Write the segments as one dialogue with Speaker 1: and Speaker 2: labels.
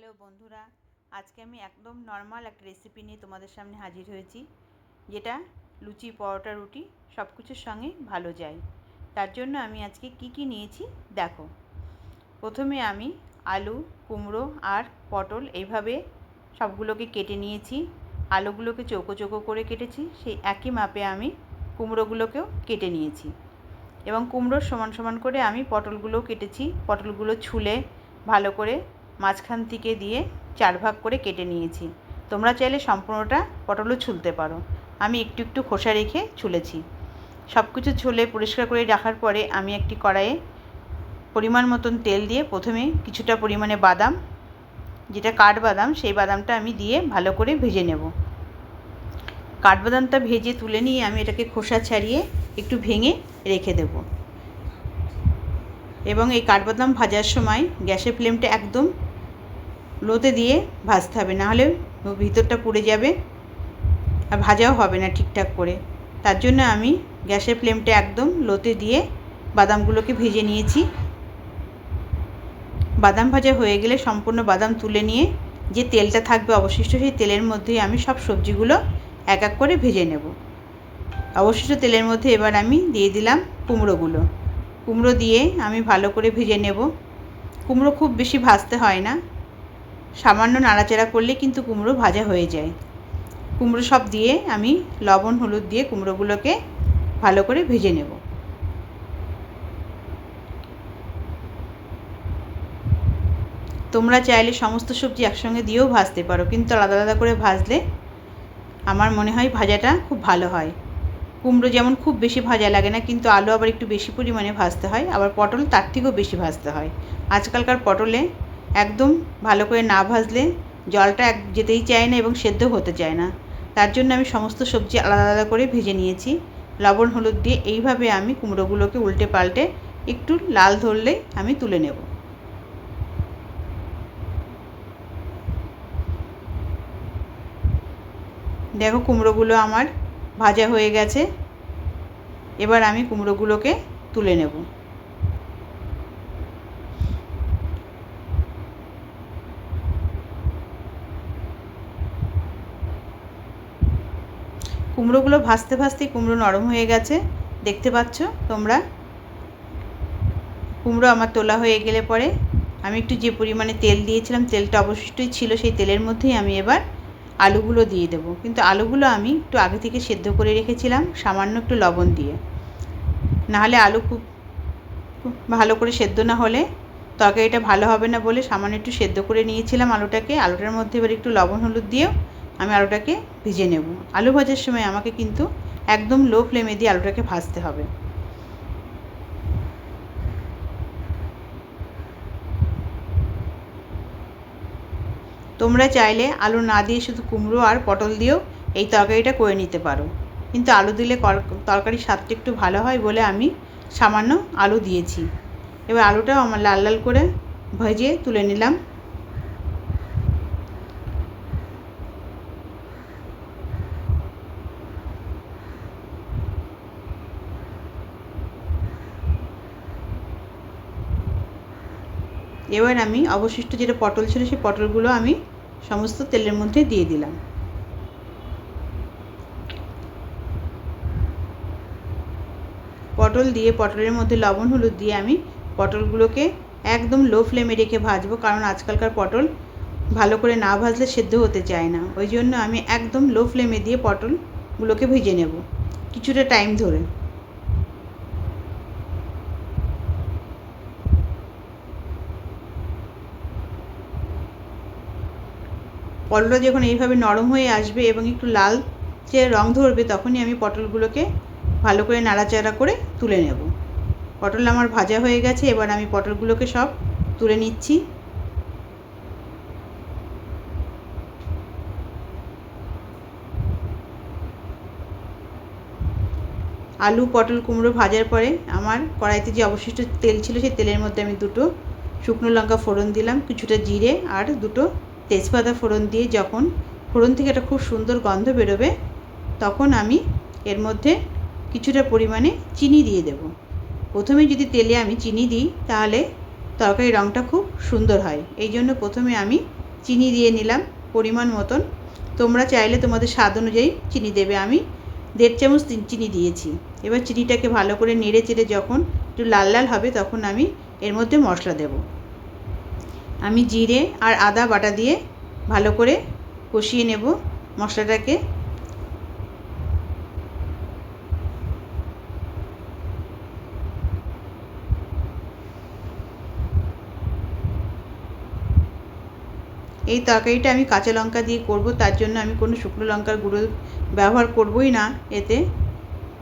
Speaker 1: Hello বন্ধুরা, আজকে আমি একদম নর্মাল একটা রেসিপি নিয়ে তোমাদের সামনে হাজির হয়েছি, যেটা লুচি, পরোটা, রুটি সব কিছুর সঙ্গে ভালো যায়। তার জন্য আমি আজকে কি কি নিয়েছি দেখো। প্রথমে আমি আলু, কুমড়ো আর পটল এইভাবে সবগুলোকে কেটে নিয়েছি। আলুগুলোকে চৌকো চৌকো করে কেটেছি, সেই একই মাপে আমি কুমড়োগুলোকেও কেটে নিয়েছি। এবং কুমড়োর সমান সমান করে আমি পটলগুলোও কেটেছি, পটলগুলো ছুলে ভালো করে মাঝখান থেকে দিয়ে চার ভাগ করে কেটে নিয়েছি। তোমরা চাইলে সম্পূর্ণটা পটলও ছুলতে পারো। আমি একটু একটু খোসা রেখে ছুলেছি। সব কিছু ছুলে পরিষ্কার করে রাখার পরে আমি একটি কড়াইয়ে পরিমাণ মতন তেল দিয়ে প্রথমে কিছুটা পরিমাণে বাদাম, যেটা কাঠবাদাম, সেই বাদামটা আমি দিয়ে ভালো করে ভেজে নেব। কাঠবাদামটা ভেজে তুলে নিয়ে আমি এটাকে খোসা ছাড়িয়ে একটু ভেঙে রেখে দেব। এবং এই কাঠবাদাম ভাজার সময় গ্যাসের ফ্লেমটা একদম লোতে দিয়ে ভাজতে হবে নাহলে ভিতরটা পুড়ে যাবে আর ভাজাও হবে না ঠিকঠাক করে। তার জন্য আমি গ্যাসের ফ্লেমটা একদম লোতে দিয়ে বাদামগুলোকে ভেজে নিয়েছি। বাদাম ভাজা হয়ে গেলে সম্পূর্ণ বাদাম তুলে নিয়ে যে তেলটা থাকবে অবশিষ্ট সেই তেলের মধ্যেই আমি সব সবজিগুলো এক এক করে ভেজে নেব। অবশিষ্ট তেলের মধ্যে এবার আমি দিয়ে দিলাম কুমড়োগুলো। কুমড়ো দিয়ে আমি ভালো করে ভেজে নেব। কুমড়ো খুব বেশি ভাজতে হয় না। সামান্য নাড়াচাড়া করলে কিন্তু কুমড়ো ভাজা হয়ে যায়। কুমড়ো সব দিয়ে আমি লবণ, হলুদ দিয়ে কুমড়োগুলোকে ভালো করে ভেজে নেব। তোমরা চাইলে সমস্ত সবজি একসঙ্গে দিয়েও ভাজতে পারো, কিন্তু আলাদা আলাদা করে ভাজলে আমার মনে হয় ভাজাটা খুব ভালো হয়। কুমড়ো যেমন খুব বেশি ভাজা লাগে না, কিন্তু আলু আবার একটু বেশি পরিমাণে ভাজতে হয়, আবার পটল তার থেকেও বেশি ভাজতে হয়। আজকালকার পটলে একদম ভালো করে না ভাজলে জলটা এক যেতেই চায় না এবং সেদ্ধ হতে চায় না। তার জন্য আমি সমস্ত সবজি আলাদা আলাদা করে ভেজে নিয়েছি। লবণ, হলুদ দিয়ে এইভাবে আমি কুমড়োগুলোকে উল্টে পাল্টে একটু লাল ধরলেই আমি তুলে নেব। দেখো কুমড়োগুলো আমার ভাজা হয়ে গেছে। এবার আমি কুমড়োগুলোকে তুলে নেব। কুমড়োগুলো ভাজতে ভাজতে কুমড়ো নরম হয়ে গেছে। দেখতে পাচ্ছ তোমরা? কুমড়ো আমার তোলা হয়ে গেলে পরে আমি একটু যে পরিমাণে তেল দিয়েছিলাম, তেলটা অবশিষ্টই ছিল, সেই তেলের মধ্যেই আমি এবার আলুগুলো দিয়ে দেব। কিন্তু আলুগুলো আমি একটু আগে থেকে সেদ্ধ করে রেখেছিলাম, সামান্য একটু লবণ দিয়ে। নাহলে আলু খুব ভালো করে সেদ্ধ না হলে তরকারিটা ভালো হবে না বলে সামান্য একটু সেদ্ধ করে নিয়েছিলাম আলুটাকে। আলুটার মধ্যে এবার একটু লবণ হলুদ দিয়েও আমি আলুটাকে ভেজে নেব। আলু ভাজার সময় আমাকে কিন্তু একদম লো ফ্লেমে দিয়ে আলুটাকে ভাজতে হবে। তোমরা চাইলে আলু না দিয়ে শুধু কুমড়ো আর পটল দিয়েও এই তরকারিটা করে নিতে পারো। কিন্তু আলু দিলে তরকারির স্বাদটা একটু ভালো হয় বলে আমি সামান্য আলু দিয়েছি। এবার আলুটাও আমার লাল লাল করে ভেজে তুলে নিলাম। এবার আমি অবশিষ্ট যেটা পটল ছিল সেই পটলগুলো আমি সমস্ত তেলের মধ্যে দিয়ে দিলাম। পটল দিয়ে পটলের মধ্যে লবণ, হলুদ দিয়ে আমি পটলগুলোকে একদম লো ফ্লেমে রেখে ভাজবো, কারণ আজকালকার পটল ভালো করে না ভাজলে সেদ্ধ হতে চায় না। ওই জন্য আমি একদম লো ফ্লেমে দিয়ে পটলগুলোকে ভেজে নেব, কিছুটা টাইম ধরে। পটলটা যখন এইভাবে নরম হয়ে আসবে এবং একটু লাল যে রং ধরবে, তখনই আমি পটলগুলোকে ভালো করে নাড়াচাড়া করে তুলে নেব। পটল আমার ভাজা হয়ে গেছে, এবার আমি পটলগুলোকে সব তুলে নিচ্ছি। আলু, পটল, কুমড়ো ভাজার পরে আমার কড়াইতে যে অবশিষ্ট তেল ছিল, সেই তেলের মধ্যে আমি দুটো শুকনো লঙ্কা ফোড়ন দিলাম, কিছুটা জিরে আর দুটো তেজপাতা ফোড়ন দিয়ে যখন ফোড়ন থেকে একটা খুব সুন্দর গন্ধ বেরোবে, তখন আমি এর মধ্যে কিছুটা পরিমাণে চিনি দিয়ে দেব। প্রথমে যদি তেলে আমি চিনি দিই, তাহলে তরকারির রঙটা খুব সুন্দর হয়। এই জন্য প্রথমে আমি চিনি দিয়ে নিলাম পরিমাণ মতন। তোমরা চাইলে তোমাদের স্বাদ অনুযায়ী চিনি দেবে। আমি দেড় চামচ চিনি দিয়েছি। এবার চিনিটাকে ভালো করে নেড়ে চেড়ে যখন একটু লাল লাল হবে, তখন আমি এর মধ্যে মশলা দেব। আমি জিরে আর আদা বাটা দিয়ে ভালো করে কষিয়ে নেব মশলাটাকে। এই তরকারিটা আমি কাঁচা লঙ্কা দিয়ে করব, তার জন্য আমি কোনো শুকনো লঙ্কার গুঁড়ো ব্যবহার করবই না এতে।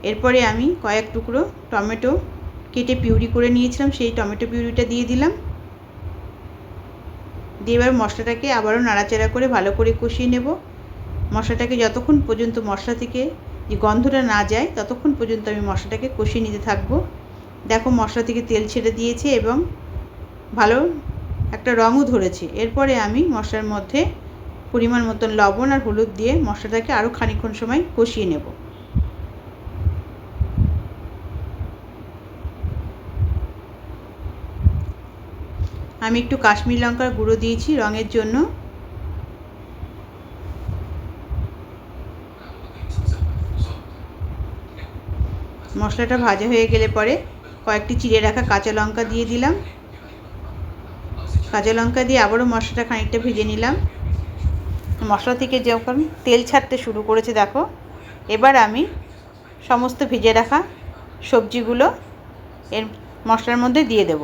Speaker 1: এরপরে আমি কয়েক টুকরো টমেটো কেটে পিউরি করে নিয়েছিলাম, সেই টমেটো পিউরিটা দিয়ে দিলাম। দিয়ে এবার মশলাটাকে আবারও নাড়াচাড়া করে ভালো করে কষিয়ে নেব। মশলাটাকে যতক্ষণ পর্যন্ত মশলা থেকে যে গন্ধটা না যায়, ততক্ষণ পর্যন্ত আমি মশলাটাকে কষিয়ে নিতে থাকব। দেখো মশলা থেকে তেল ছেড়ে দিয়েছে এবং ভালো একটা রঙও ধরেছে। এরপরে আমি মশলার মধ্যে পরিমাণ মতন লবণ আর হলুদ দিয়ে মশলাটাকে আরও খানিক্ষণ সময় কষিয়ে নেব। আমি একটু কাশ্মীর লঙ্কার গুঁড়ো দিয়েছি রঙের জন্য। মশলাটা ভাজা হয়ে গেলে পরে কয়েকটি চিড়ে রাখা কাঁচা লঙ্কা দিয়ে দিলাম। কাঁচা লঙ্কা দিয়ে আবারও মশলাটা খানিকটা ভেজে নিলাম। মশলা থেকে যখন তেল ছাড়তে শুরু করেছে, দেখো, এবার আমি সমস্ত ভেজে রাখা সবজিগুলো এর মশলার মধ্যে দিয়ে দেব।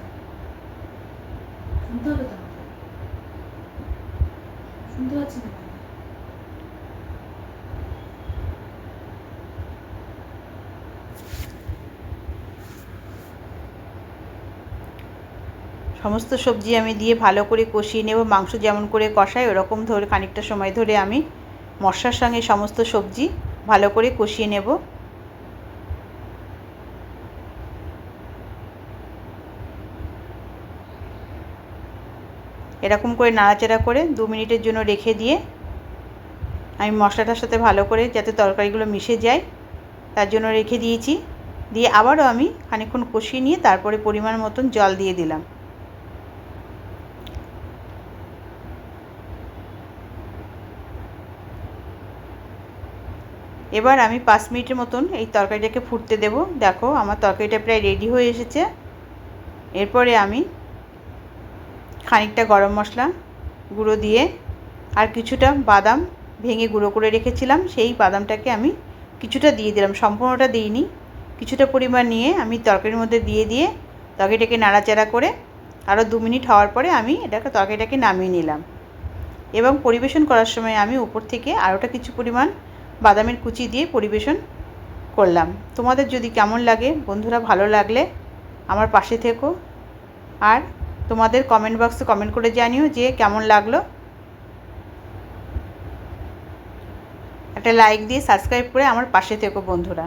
Speaker 2: না। শুনতে হবে তো শুনতে পাচ্ছি না
Speaker 1: সমস্ত সবজি আমি দিয়ে ভালো করে কষিয়ে নেব, মাংস যেমন করে কষাই, ওরকম ধরে খানিকটা সময় ধরে আমি মশলার সঙ্গে সমস্ত সবজি ভালো করে কষিয়ে নেব। এরকম করে নাড়াচাড়া করে দু মিনিটের জন্য রেখে দিয়ে আমি মশলাটার সাথে ভালো করে যাতে তরকারিগুলো মিশে যায়, তার জন্য রেখে দিয়েছি। দিয়ে আবারও আমি খানিক্ষণ কষিয়ে নিয়ে তারপরে পরিমাণ মতন জল দিয়ে দিলাম। এবার আমি পাঁচ মিনিটের মতন এই তরকারিটাকে ফুটতে দেব। দেখো, আমার তরকারিটা প্রায় রেডি হয়ে এসেছে। এরপরে আমি খানিকটা গরম মশলা গুঁড়ো দিয়ে আর কিছুটা বাদাম ভেঙে গুঁড়ো করে রেখেছিলাম। সেই বাদামটাকে আমি কিছুটা দিয়ে দিলাম। সম্পূর্ণটা দিইনি। কিছুটা পরিমাণ নিয়ে আমি তরকারির মধ্যে দিয়ে দিয়ে তরকারিটাকে নাড়াচাড়া করে আরও দু মিনিট হওয়ার পরে আমি এটাকে তরকারিটাকে নামিয়ে নিলাম। এবং পরিবেশন করার সময় আমি উপর থেকে আরোটা কিছু পরিমাণ বাদামের কুচি দিয়ে পরিবেশন করলাম। তোমাদের যদি কেমন লাগে, বন্ধুরা ভালো লাগলে আমার পাশে থেকো। আর তোমাদের কমেন্ট বক্সে কমেন্ট করে জানিও যে কেমন লাগল। একটা লাইক দিয়ে সাবস্ক্রাইব করে আমার পাশে থেকো বন্ধুরা।